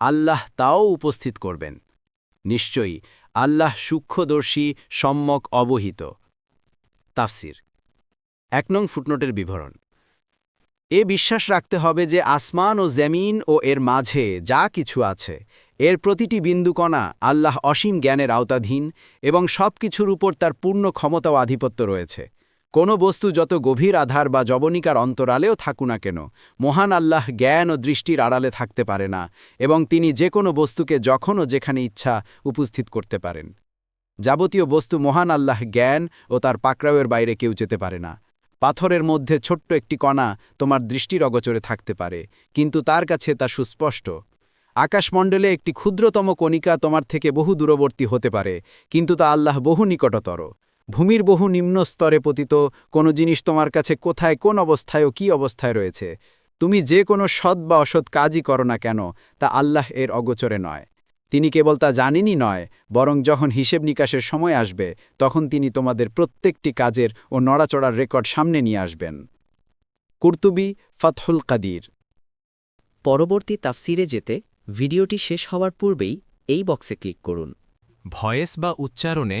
আল্লাহ তাও উপস্থিত করবেন। নিশ্চয়ই আল্লাহ সূক্ষ্মদর্শী, সম্যক, অবহিত। তাফসির। এক নং ফুটনোটের বিবরণ। এ বিশ্বাস রাখতে হবে যে আসমান ও জমিন ও এর মাঝে যা কিছু আছে, এর প্রতিটি বিন্দুকণা আল্লাহ অসীম জ্ঞানের আওতাধীন এবং সব কিছুর উপর তার পূর্ণ ক্ষমতা ও আধিপত্য রয়েছে। কোনো বস্তু যত গভীর আধার বা জবনিকার অন্তরালেও থাকু না কেন, মহান আল্লাহ জ্ঞান ও দৃষ্টির আড়ালে থাকতে পারে না এবং তিনি যে কোনো বস্তুকে যখন ও যেখানে ইচ্ছা উপস্থিত করতে পারেন। যাবতীয় বস্তু মহান আল্লাহ জ্ঞান ও তার পাকড়াওয়ের বাইরে কেউ যেতে পারে না। পাথরের মধ্যে ছোট্ট একটি কণা তোমার দৃষ্টির অগচরে থাকতে পারে, কিন্তু তার কাছে তা সুস্পষ্ট। আকাশমণ্ডলে একটি ক্ষুদ্রতম কণিকা তোমার থেকে বহু দূরবর্তী হতে পারে, কিন্তু তা আল্লাহ বহু নিকটতর। ভূমির বহু নিম্ন স্তরে পতিত কোনো জিনিস তোমার কাছে কোথায় কোন অবস্থায় ও কী অবস্থায় রয়েছে? তুমি যে কোনো সৎ বা অসৎ কাজই করো না কেন তা আল্লাহ এর অগোচরে নয়। তিনি কেবল তা জানেনই নয় বরং যখন হিসেব নিকাশের সময় আসবে তখন তিনি তোমাদের প্রত্যেকটি কাজের ও নড়াচড়ার রেকর্ড সামনে নিয়ে আসবেন। কুর্তুবি ফাতহুল কাদির। পরবর্তী তাফসিরে যেতে ভিডিওটি শেষ হওয়ার পূর্বেই এই বক্সে ক্লিক করুন। ভয়েস বা উচ্চারণে